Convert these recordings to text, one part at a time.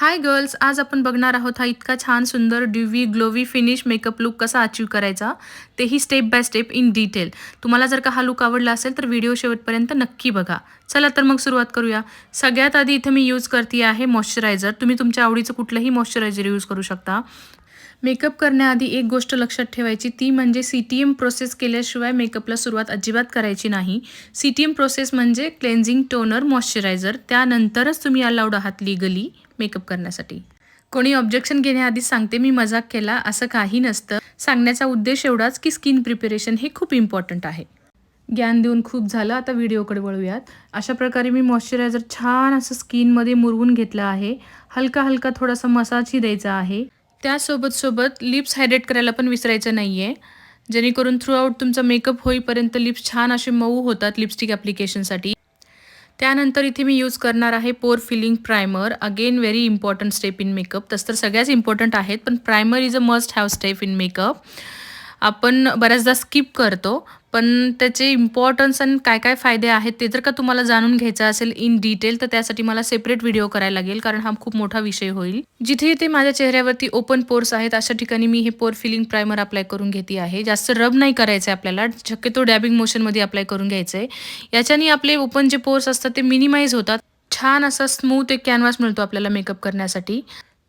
Hi girls आज आपण बघणार आहोत हा इतका छान सुंदर dewy glowy finish makeup look कसा अचीव करायचा तेही step by step in detail तुम्हाला जर का हा लुक आवडला असेल तर व्हिडिओ शेवटपर्यंत नक्की बघा. चला तर मग सुरुवात करूया. सगळ्यात आधी इथे मी यूज करते आहे मॉइश्चरायझर तुम्ही तुमच्या आवडीचं कुठलंही मॉइश्चरायझर यूज करू शकता. मेकअप करण्याआधी एक गोष्ट लक्षात ठेवायची ती म्हणजे सी टी एम प्रोसेस केल्याशिवाय मेकअपला सुरुवात अजिबात करायची नाही. सी टी एम प्रोसेस म्हणजे क्लेन्झिंग टोनर मॉइश्चरायझर त्यानंतरच तुम्ही अलाउड आहात लिगली मेकअप करण्यासाठी. कोणी ऑब्जेक्शन घेण्याआधी सांगते मी मजाक केला असं काही नसतं. सांगण्याचा उद्देश एवढाच की स्किन प्रिपरेशन हे खूप इम्पॉर्टंट आहे. ज्ञान देऊन खूप झालं आता व्हिडिओकडे वळूयात. अशा प्रकारे मी मॉइश्चरायझर छान असं स्किनमध्ये मुरवून घेतलं आहे. हलका हलका थोडासा मसाजही द्यायचा आहे. त्यासोबत सोबत लिप्स हायड्रेट करायला पण विसरायचं नाही आहे जेणेकरून थ्रूआउट तुमचा मेकअप होईपर्यंत लिप्स छान असे मऊ होतात लिपस्टिक ॲप्लिकेशनसाठी त्यानंतर इथे मी यूज करणार आहे pore filling primer again very important step in makeup तसं तर सगळ्याच इम्पॉर्टंट आहेत पण primer is a must have step in makeup आपण बऱ्याचदा स्किप करतो. पण त्याचे इम्पॉर्टन्स आणि काय काय फायदे आहेत ते जर का तुम्हाला जाणून घ्यायचं असेल इन डिटेल तर त्यासाठी मला सेपरेट व्हिडिओ करायला लागेल कारण हा खूप मोठा विषय होईल. जिथे इथे माझ्या चेहऱ्यावरती ओपन पोर्स आहेत अशा ठिकाणी मी हे पोर फिलिंग प्रायमर अप्लाय करून घेते आहे. जास्त रब नाही करायचं आहे आपल्याला शक्यतो डॅबिंग मोशनमध्ये अप्लाय करून घ्यायचं आहे याच्याने आपले ओपन जे पोर्स असतात ते मिनिमाइज होतात. छान असा स्मूथ एक कॅनव्हास मिळतो आपल्याला मेकअप करण्यासाठी.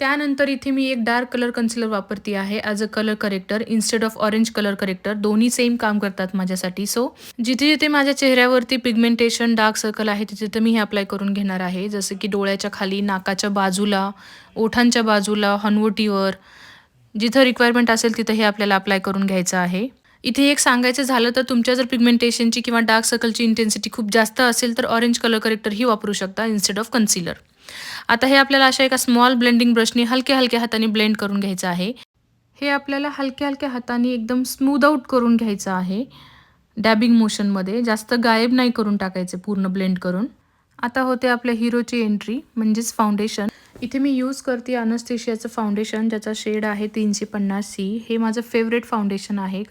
त्यानंतर इथे मी एक डार्क कलर कन्सिलर वापरते आहे as a colour corrector instead of orange colour corrector दोन्ही सेम काम करतात माझ्यासाठी. सो जिथे जिथे माझ्या चेहऱ्यावरती पिगमेंटेशन डार्क सर्कल आहे तिथे तिथे मी हे अप्लाय करून घेणार आहे. जसं की डोळ्याच्या खाली नाकाच्या बाजूला ओठांच्या बाजूला हनवटीवर जिथं रिक्वायरमेंट असेल तिथं हे आपल्याला अप्लाय करून घ्यायचं आहे. इथे एक सांगायचं झालं तर तुमच्या जर पिगमेंटेशनची किंवा डार्क सर्कलची इंटेन्सिटी खूप जास्त असेल तर ऑरेंज कलर करेक्टरही वापरू शकता इन्स्टेड ऑफ कन्सिलर आता हे आपल्याला अशा एका स्मॉल ब्लेंडिंग ब्रशने हलक्या हलक्या हाताने ब्लेंड करून घ्यायचं आहे. हे आपल्याला हलक्या हलक्या हाताने एकदम स्मूद आउट करून घ्यायचं आहे. डॅबिंग मोशनमध्ये जास्त गायब नाही करून टाकायचे पूर्ण ब्लेंड करून. आता होते आपल्या हिरोची एंट्री म्हणजेच फाउंडेशन इथे मी यूज करते अनस्थेशियाचं फाउंडेशन ज्याचा शेड आहे तीनशे पन्नास सी हे माझं फेवरेट फाउंडेशन आहे.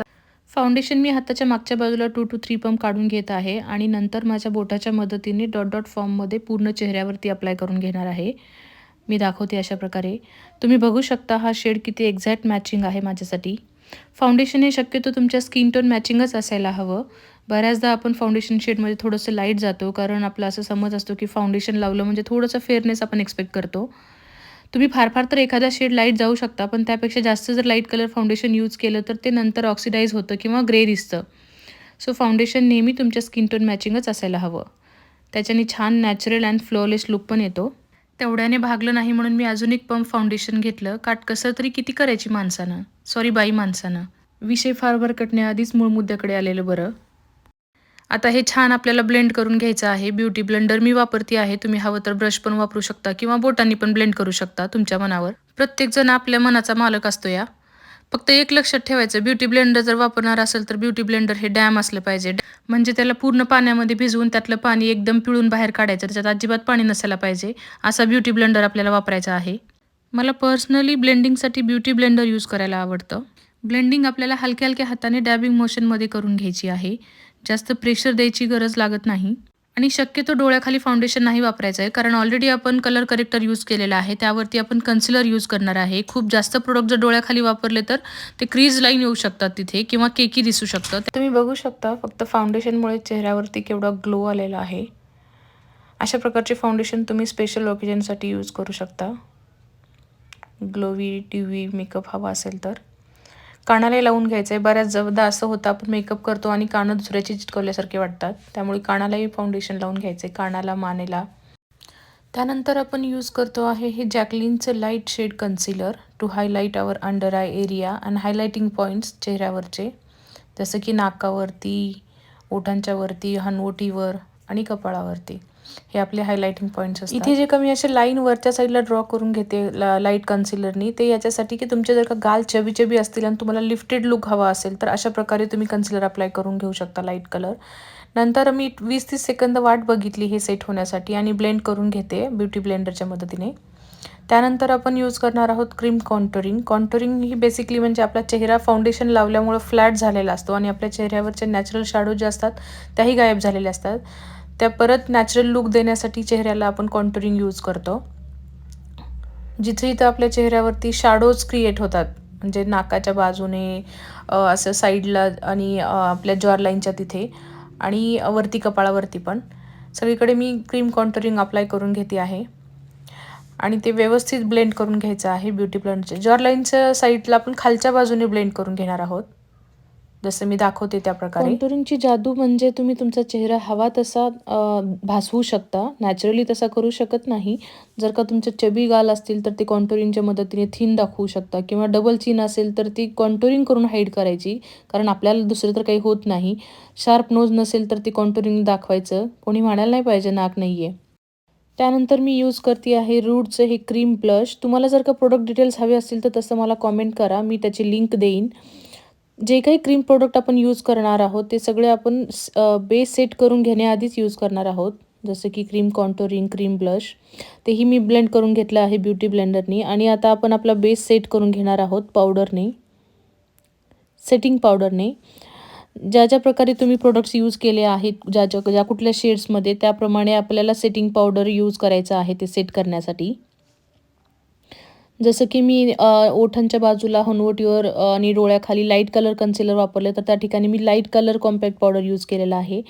फाउंडेशन मी हाताच्या मागच्या बाजूला टू टू थ्री पंप काढून घेत आहे आणि नंतर माझ्या बोटाच्या मदतीने डॉट डॉट फॉर्ममध्ये पूर्ण चेहऱ्यावरती अप्लाय करून घेणार आहे. मी दाखवते अशा प्रकारे. तुम्ही बघू शकता हा शेड किती एक्झॅक्ट मॅचिंग आहे माझ्यासाठी. फाउंडेशन हे शक्यतो तुमच्या स्किन टोन मॅचिंगच असायला हवं. बऱ्याचदा आपण फाउंडेशन शेडमध्ये थोडंसं लाइट जातो कारण आपला असं समज असतो की फाउंडेशन लावलं म्हणजे थोडंसं फेअरनेस आपण एक्सपेक्ट करतो. तुम्ही फार फार तर एखादा शेड लाइट जाऊ शकता पण त्यापेक्षा जास्त जर लाइट कलर फाउंडेशन यूज केलं तर ते नंतर ऑक्सिडाईज होतं किंवा ग्रे दिसतं. सो फाउंडेशन नेहमी तुमच्या स्किन टोन मॅचिंगच असायला हवं. त्याच्याने छान नॅचरल अँड फ्लॉलेस लुक पण येतो. तेवढ्याने भागलं नाही म्हणून मी अजून एक पंप फाउंडेशन घेतलं. काट कसं तरी किती करायची माणसानं. सॉरी बाई माणसानं. विषय फार भरकटण्याआधीच मूळ मुद्द्याकडे आलेलं बरं. आता हे छान आपल्याला ब्लेंड करून घ्यायचं आहे. ब्युटी ब्लेंडर मी वापरते आहे. तुम्ही हवं तर ब्रश पण वापरू शकता किंवा बोटांनी पण ब्लेंड करू शकता तुमच्या मनावर. प्रत्येकजण आपल्या मनाचा मालक असतो या. फक्त एक लक्षात ठेवायचं ब्युटी ब्लेंडर जर वापरणार असेल तर ब्युटी ब्लेंडर हे डॅम असलं पाहिजे. म्हणजे त्याला पूर्ण पाण्यामध्ये भिजवून त्यातलं पाणी एकदम पिळून बाहेर काढायचं त्याच्यात अजिबात पाणी नसायला पाहिजे. असा ब्युटी ब्लेंडर आपल्याला वापरायचा आहे. मला पर्सनली ब्लेंडिंगसाठी ब्युटी ब्लेंडर यूज करायला आवडतं. ब्लेंडिंग आपल्याला हलक्या हलक्या हाताने डॅबिंग मोशनमध्ये करून घ्यायची आहे. जास्त प्रेशर द्यायची गरज लागत नाही. आणि शक्यतो डोळ्याखाली फाउंडेशन नाही वापरायचं आहे कारण ऑलरेडी आपण कलर करेक्टर यूज केलेला आहे. त्यावरती आपण कन्सिलर यूज करणार आहे. खूप जास्त प्रोडक्ट जर डोळ्याखाली वापरले तर ते क्रीज लाईन येऊ शकतात तिथे किंवा केकी दिसू शकतात. तुम्ही बघू शकता फक्त फाउंडेशनमुळे चेहऱ्यावरती केवढा ग्लो आलेला आहे. अशा प्रकारचे फाउंडेशन तुम्ही स्पेशल ओकेजनसाठी यूज करू शकता. ग्लोवी टी मेकअप हवा असेल तर. कानाला लावून घ्यायचं आहे बऱ्याच जवदा असं होतं आपण मेकअप करतो आणि कानं दुसऱ्याची चिटकवल्यासारखे वाटतात. त्यामुळे कानालाही फाउंडेशन लावून घ्यायचं आहे कानाला मानेला. त्यानंतर आपण यूज करतो आहे हे जॅकलिनचं light shade concealer to highlight our under eye area and highlighting points चेहऱ्यावरचे. जसं की नाकावरती ओठांच्या वरती हनवटीवर आणि कपाळावरती. हे आपले हायलायटिंग पॉईंट्स असतात. इथे जे कमी असे लाईन वरच्या साईडला ड्रॉ करून घेते लाइट कन्सिलरनी ते याच्यासाठी की तुमचे जर का गाल चबी चबी असतील आणि तुम्हाला लिफ्टेड लुक हवा असेल तर अशा प्रकारे तुम्ही कन्सिलर अप्लाय करून घेऊ शकता लाइट कलर नंतर मी वीस तीस सेकंद वाट बघितली हे सेट होण्यासाठी आणि ब्लेंड करून घेते ब्युटी ब्लेंडरच्या मदतीने. त्यानंतर आपण यूज करणार आहोत क्रीम कॉन्टरिंग कॉन्टरिंग ही बेसिकली म्हणजे आपला चेहरा फाउंडेशन लावल्यामुळं फ्लॅट झालेला असतो आणि आपल्या चेहऱ्यावरचे नॅचरल शॅडो जे असतात त्याही गायब झालेले असतात. त्या परत नॅचरल लुक देण्यासाठी चेहऱ्याला आपण कॉन्टरिंग यूज करतो. जिथे इथं आपल्या चेहऱ्यावरती शॅडोज क्रिएट होतात. म्हणजे नाकाच्या बाजूने असं साईडला आणि आपल्या जॉरलाईनच्या तिथे आणि वरती कपाळावरती पण. सगळीकडे मी क्रीम कॉन्टरिंग अप्लाय करून घेते आहे. आणि ते व्यवस्थित ब्लेंड करून घ्यायचं आहे ब्युटी ब्लेंडचे जॉर साईडला आपण खालच्या बाजूने ब्लेंड करून घेणार आहोत. जसं मी दाखवते त्या प्रकारे. कॉन्टुरिंगची जादू म्हणजे तुम्ही तुमचा चेहरा हवा तसा भासवू शकता. नॅचरली तसा करू शकत नाही. जर का तुमचे चबी गाल असतील तर ते कॉन्टोरिंगच्या मदतीने थिन दाखवू शकता. किंवा डबल चीन असेल तर ती कॉन्टोरिंग करून हाईड करायची. कारण आपल्याला दुसरं तर काही होत नाही. शार्प नोज नसेल तर ती कॉन्टोरिंग दाखवायचं. कोणी म्हणायला नाही पाहिजे नाक नाही आहे त्यानंतर मी यूज करते आहे रूटचं हे क्रीम ब्लश तुम्हाला जर का प्रोडक्ट डिटेल्स हवे असतील तर तसं मला कॉमेंट करा. मी त्याची लिंक देईन. जे काही क्रीम प्रोडक्ट आपण यूज करणार आहोत ते सगळे आपण बेस सेट करून घेण्याआधीच यूज करणार आहोत. जसं की क्रीम कॉन्टोरिंग क्रीम ब्लश तेही मी ब्लेंड करून घेतलं आहे ब्युटी ब्लेंडरनी आणि आता आपण आपला बेस सेट करून घेणार आहोत पावडरने सेटिंग पावडरने ज्या ज्या प्रकारे तुम्ही प्रोडक्ट्स यूज केले आहेत ज्या ज्या ज्या कुठल्या शेड्समध्ये त्याप्रमाणे आपल्याला सेटिंग पावडर यूज करायचं आहे ते सेट करण्यासाठी. जसं की मी ओठांच्या बाजूला हनवटीवर आणि डोळ्याखाली लाइट कलर कन्सिलर वापरले तर त्या ठिकाणी मी light colour compact powder use केलेला आहे.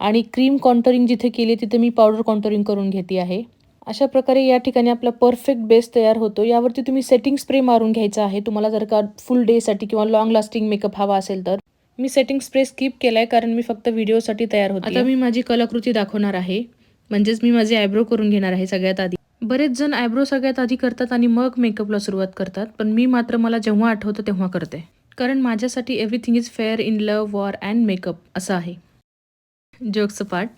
आणि क्रीम कॉन्टरिंग जिथे केली तिथे मी पावडर कॉन्टरिंग करून घेते आहे. अशा प्रकारे या ठिकाणी आपला परफेक्ट बेस तयार होतो. यावरती तुम्ही सेटिंग स्प्रे मारून घ्यायचा आहे. तुम्हाला जर का फुल डेसाठी किंवा लाँग लास्टिंग मेकअप हवा असेल तर. मी सेटिंग स्प्रे स्किप केला आहे कारण मी फक्त व्हिडिओसाठी तयार होते. आता मी माझी कलाकृती दाखवणार आहे. म्हणजेच मी माझे आयब्रो करून घेणार आहे सगळ्यात आधी. बरेच जण आयब्रो सगळ्यात आधी करतात आणि मग मेकअपला सुरुवात करतात पण मी मात्र मला जेव्हा आठवतं तेव्हा करते. कारण माझ्यासाठी everything is fair in love war and makeup असं आहे. जोक्सचं पार्ट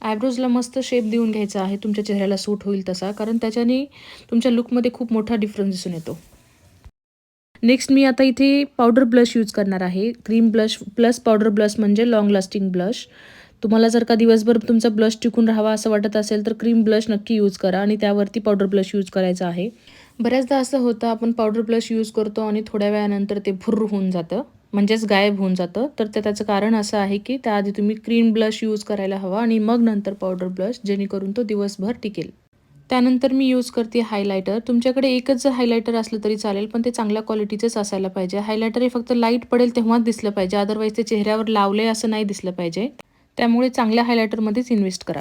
आयब्रोजला मस्त शेप देऊन घ्यायचा आहे तुमच्या चेहऱ्याला सूट होईल तसा कारण त्याच्याने तुमच्या लुकमध्ये खूप मोठा डिफरन्स दिसून येतो. नेक्स्ट मी आता इथे पावडर ब्लश यूज करणार आहे. Cream blush plus powder blush म्हणजे लाँग लास्टिंग ब्लश तुम्हाला जर का दिवसभर तुमचा ब्लश टिकून राहावा असं वाटत असेल तर क्रीम ब्लश नक्की यूज करा आणि त्यावरती पावडर ब्लश यूज करायचा आहे. बऱ्याचदा असं होतं आपण पावडर ब्लश यूज करतो आणि थोड्या वेळानंतर ते भुर्र होऊन जातं म्हणजेच गायब होऊन जातं. तर ते त्याचं कारण असं आहे की त्याआधी तुम्ही क्रीम ब्लश यूज करायला हवा आणि मग नंतर पावडर ब्लश जेणेकरून तो दिवसभर टिकेल. त्यानंतर मी यूज करते हायलायटर तुमच्याकडे एकच जर हायलायटर असलं तरी चालेल पण ते चांगल्या क्वालिटीचंच असायला पाहिजे. हायलायटर हे फक्त लाइट पडेल तेव्हाच दिसलं पाहिजे अदरवाईज ते चेहऱ्यावर लावले असं नाही दिसलं पाहिजे. त्यामुळे चांगल्या हायलायटरमध्येच इन्व्हेस्ट करा.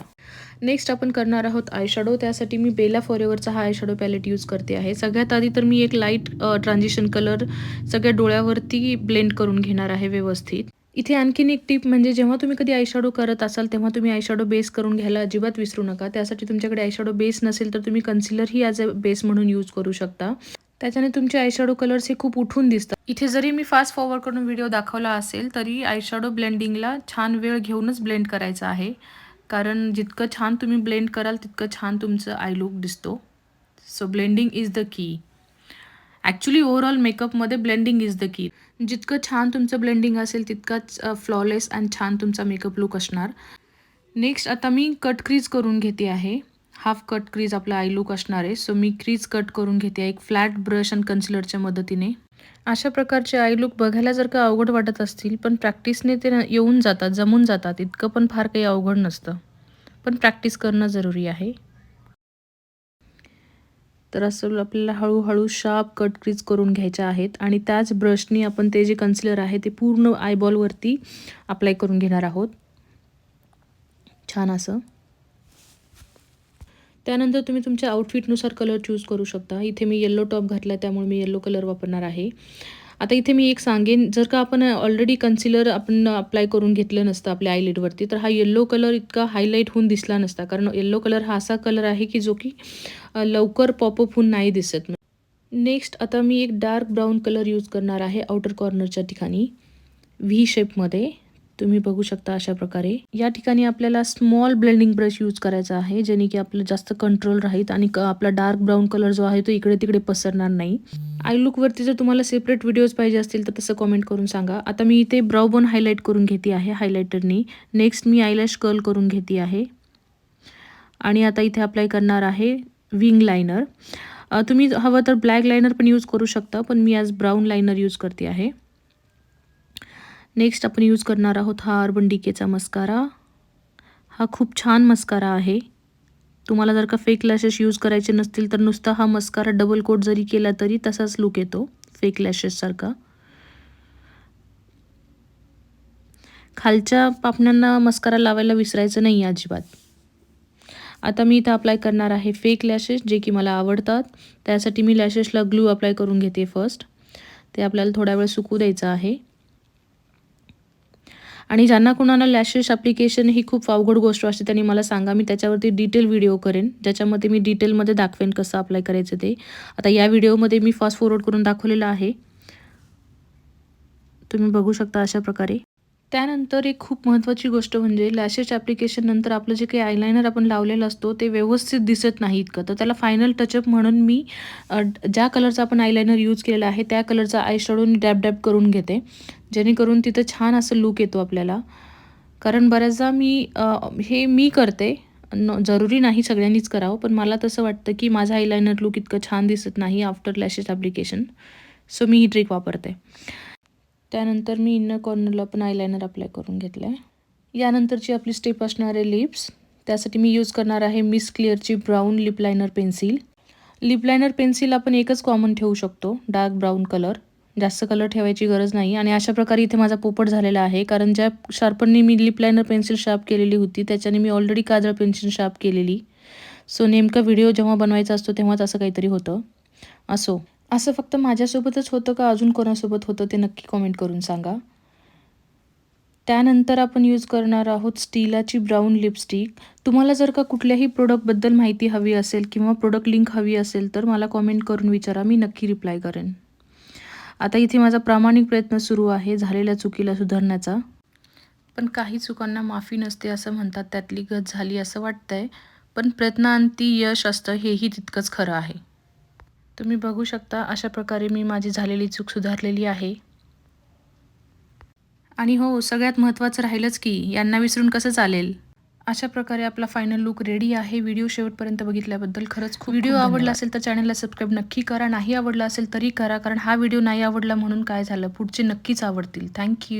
नेक्स्ट आपण करणार आहोत आयशॅडो त्यासाठी मी बेला फॉरेवरचा हा आयशॅडो पॅलेट यूज करते आहे. सगळ्यात आधी तर मी एक लाइट ट्रान्झिशन कलर सगळ्या डोळ्यावरती ब्लेंड करून घेणार आहे व्यवस्थित. इथे आणखीन एक टिप म्हणजे जेव्हा तुम्ही कधी आयशॅडो करत असाल तेव्हा तुम्ही आयशॅडो बेस करून घ्यायला अजिबात विसरू नका. त्यासाठी तुमच्याकडे आयशॅडो बेस नसेल तर तुम्ही कन्सिलरही ॲज अ बेस म्हणून यूज करू शकता. त्याच्याने तुमचे आयशॅडो कलर्स हे खूप उठून दिसतात. इथे जरी मी फास्ट फॉरवर्ड करून व्हिडिओ दाखवला असेल तरी आयशॅडो ब्लेंडिंगला छान वेळ घेऊनच ब्लेंड करायचा आहे. कारण जितकं छान तुम्ही ब्लेंड कराल तितकं छान तुमचं आय लुक दिसतो. So blending is the key actually overall मेकअपमध्ये ब्लेंडिंग इज द की जितकं छान तुमचं ब्लेंडिंग असेल तितकाच फ्लॉलेस अँड छान तुमचा मेकअप लुक असणार. नेक्स्ट आता मी कट क्रीज करून घेते आहे. हाफ कट क्रीज आपला आय लुक असणार आहे. सो मी क्रीज कट करून घेते. एक फ्लॅट ब्रश आणि कन्सिलरच्या मदतीने. अशा प्रकारचे आय लुक बघायला जर का अवघड वाटत असतील पण प्रॅक्टिसने ते येऊन जातात जमून जातात इतकं पण फार काही अवघड नसतं. पण प्रॅक्टिस करणं जरुरी आहे. तर असं आपल्याला हळूहळू शार्प कट क्रीज करून घ्यायच्या आहेत आणि त्याच ब्रशनी आपण ते जे कन्सिलर आहे ते पूर्ण आयबॉलवरती अप्लाय करून घेणार आहोत. छान असं. त्यानंतर तुम्ही तुमच्या आउटफिटनुसार कलर चूज करू शकता. इथे मी येल्लो टॉप घातला त्यामुळे मी येल्लो कलर वापरणार आहे. आता इथे मी एक सांगेन जर का आपण ऑलरेडी कन्सिलर आपण अप्लाय करून घेतलं नसतं आपल्या आयलेटवरती तर हा येल्लो कलर इतका हायलाईट होऊन दिसला नसता. कारण येल्लो कलर हा असा कलर आहे की जो की लवकर पॉपअप होऊन नाही दिसत. नेक्स्ट आता मी एक डार्क ब्राऊन कलर यूज करणार आहे आउटर कॉर्नरच्या ठिकाणी. व्ही शेपमध्ये तुम्ही बघू शकता अशा प्रकारे. या ठिकाणी आपल्याला स्मॉल ब्लेंडिंग ब्रश यूज करायचा आहे जेणे की आपलं जास्त कंट्रोल राहील आणि आपला डार्क ब्राऊन कलर जो आहे तो इकडे तिकडे पसरणार नाही. आय लुकवरती जर तुम्हाला सेपरेट व्हिडिओज पाहिजे असतील तर तसं कमेंट करून सांगा. आता मी इथे ब्राऊ बोन हायलाईट करून घेते आहे हायलायटरनी नेक्स्ट मी आयलॅश कर्ल करून घेते आहे. आणि आता इथे अप्लाय करणार आहे विंग लायनर तुम्ही हवं तर ब्लॅक लायनर पण यूज करू शकता पण मी आज ब्राऊन लायनर यूज करते आहे. नेक्स्ट आपण यूज करणार आहोत हा अर्बन डिकेचा मस्कारा. हा खूप छान मस्कारा आहे. तुम्हाला जर का फेक लॅशेस यूज करायचे नसतील तर नुसता हा मस्कारा डबल कोट जरी केला तरी तसाच लुक येतो फेक लॅशेससारखा खालच्या पापण्यांना मस्कारा लावायला विसरायचं नाही अजिबात. आता मी इथं अप्लाय करणार आहे फेक लॅशेस जे की मला आवडतात. त्यासाठी मी लॅशेसला ग्लू अप्लाय करून घेते फर्स्ट ते आपल्याला थोडा वेळ सुकू द्यायचं आहे. आणि ज्यांना कोणाला लॅशेस ॲप्लिकेशन ही खूप अवघड गोष्ट असते त्यांनी मला सांगा. मी त्याच्यावरती डिटेल व्हिडिओ करेन. ज्याच्यामध्ये मी डिटेलमध्ये दाखवेन कसं अप्लाय करायचं ते. आता या व्हिडिओमध्ये मी फास्ट फॉरवर्ड करून दाखवलेलं आहे. तुम्ही बघू शकता अशा प्रकारे. त्यानंतर एक खूप महत्त्वाची गोष्ट म्हणजे लॅशेस ॲप्लिकेशन नंतर आपलं जे काही आयलायनर आपण लावलेलं असतो ते व्यवस्थित दिसत नाही इतकं. तर त्याला फायनल टचअप म्हणून मी ज्या कलरचा आपण आयलायनर यूज केलेला आहे त्या कलरचा आय शडून डॅब डॅब करून घेते. जेणेकरून तिथं छान असं लुक येतो आपल्याला. कारण बऱ्याचदा मी हे मी करते. न जरुरी नाही सगळ्यांनीच करावं पण मला तसं वाटतं की माझा आयलायनर लुक इतकं छान दिसत नाही आफ्टर लॅशेस ॲप्लिकेशन सो मी ही ट्रिक वापरते. त्यानंतर मी इन्नर कॉर्नरला पण आयलायनर अप्लाय करून घेतलं आहे यानंतरची आपली स्टेप असणार आहे लिप्स त्यासाठी मी यूज करणार आहे Miss क्लिअरची brown lip liner pencil lip liner pencil आपण एकच कॉमन ठेवू शकतो डार्क ब्राऊन कलर जास्त कलर ठेवायची गरज नाही आणि अशा प्रकारे इथे माझा पोपट झालेला आहे कारण ज्या शार्पनने मी लिप लायनर पेन्सिल शार्प केलेली होती त्याच्याने मी ऑलरेडी काजळ पेन्सिल शार्प केलेली. सो नेमका व्हिडिओ जेव्हा बनवायचा असतो तेव्हाच असं काहीतरी होतं. असो. असं फक्त माझ्यासोबतच होतं का? अजून कोणासोबत होतं ते नक्की कॉमेंट करून सांगा. त्यानंतर आपण यूज करणार आहोत स्टीलाची ब्राऊन लिपस्टिक तुम्हाला जर का कुठल्याही प्रोडक्टबद्दल माहिती हवी असेल किंवा प्रोडक्ट लिंक हवी असेल तर मला कॉमेंट करून विचारा मी नक्की रिप्लाय करेन. आता इथे माझा प्रामाणिक प्रयत्न सुरू आहे झालेल्या चुकीला सुधारण्याचा. पण काही चुकांना माफी नसते असं म्हणतात त्यातली गत झाली असं वाटतंय. पण प्रयत्नांती यश असतं हेही तितकंच खरं आहे. तुम्ही बघू शकता अशा प्रकारे मी माझी झालेली चूक सुधारलेली आहे. आणि हो सगळ्यात महत्त्वाचं राहिलंच की यांना विसरून कसं चालेल? अशा प्रकारे आपला फायनल लुक रेडी आहे. व्हिडिओ शेवटपर्यंत बघितल्याबद्दल खरंच खूप व्हिडिओ आवडला असेल तर चॅनलला सबस्क्राईब नक्की करा. नाही आवडला असेल तरी करा कारण हा व्हिडिओ नाही आवडला म्हणून काय झालं? पुढचे नक्कीच आवडतील. थँक्यू